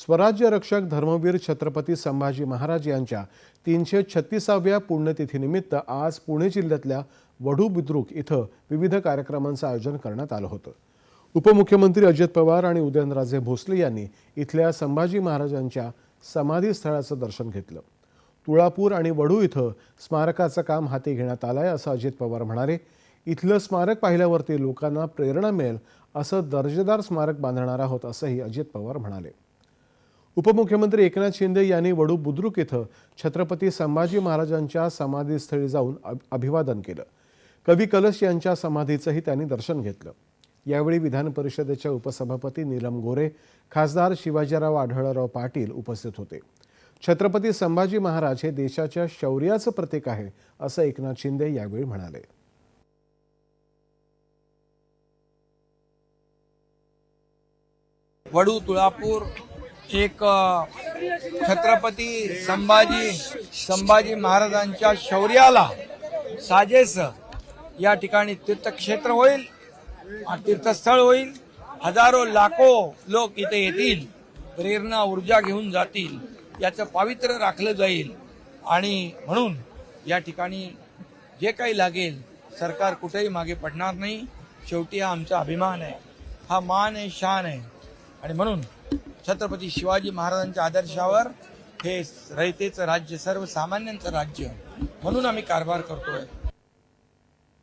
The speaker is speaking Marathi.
स्वराज्य रक्षक धर्मवीर छत्रपती संभाजी महाराज यांच्या तीनशे छत्तीसाव्या पुण्यतिथीनिमित्त आज पुणे जिल्ह्यातल्या वढू बुद्रुक इथं विविध कार्यक्रमांचं आयोजन करण्यात आलं होतं. उपमुख्यमंत्री अजित पवार आणि उदयनराजे भोसले यांनी इथल्या संभाजी महाराजांच्या समाधीस्थळाचं दर्शन घेतलं. तुळापूर आणि वढू इथं स्मारकाचं काम हाती घेण्यात आलं आहे असं अजित पवार म्हणाले. इथलं स्मारक पाहिल्यावरती लोकांना प्रेरणा मिळेल असं दर्जेदार स्मारक बांधणार आहोत असंही अजित पवार म्हणाले. उपमुख्यमंत्री एकनाथ शिंदे यांनी वडू बुद्रुक इथं छत्रपती संभाजी महाराजांच्या समाधीस्थळी जाऊन अभिवादन केलं. कवी कलश यांच्या समाधीचंही त्यांनी दर्शन घेतलं. यावेळी विधान परिषदेच्या उपसभापती नीलम गोरे खासदार शिवाजीराव आढळराव पाटील उपस्थित होते. छत्रपती संभाजी महाराज हे देशाच्या शौर्याचं प्रतीक आहे असं एकनाथ शिंदे यावेळी म्हणाले. वडू तुळापूर एक छत्रपती संभाजी संभाजी महाराजांच्या शौर्याला साजेस या ठिकाणी तीर्थक्षेत्र होईल तीर्थस्थळ होईल. हजारो लाखो लोक इथे येतील. प्रेरणा ऊर्जा घेऊन जातील. याचं पावित्र्य राखलं जाईल. आणि म्हणून या ठिकाणी जे काही लागेल सरकार कुठेही मागे पडणार नाही. शेवटी हा आमचा अभिमान आहे. हा मान आहे शान आहे. आणि म्हणून छत्रपती शिवाजी महाराजांच्या आदर्शावर हे रयतेचं राज्य सर्वसामान्यांचं राज्य म्हणून आम्ही कारभार करतोय.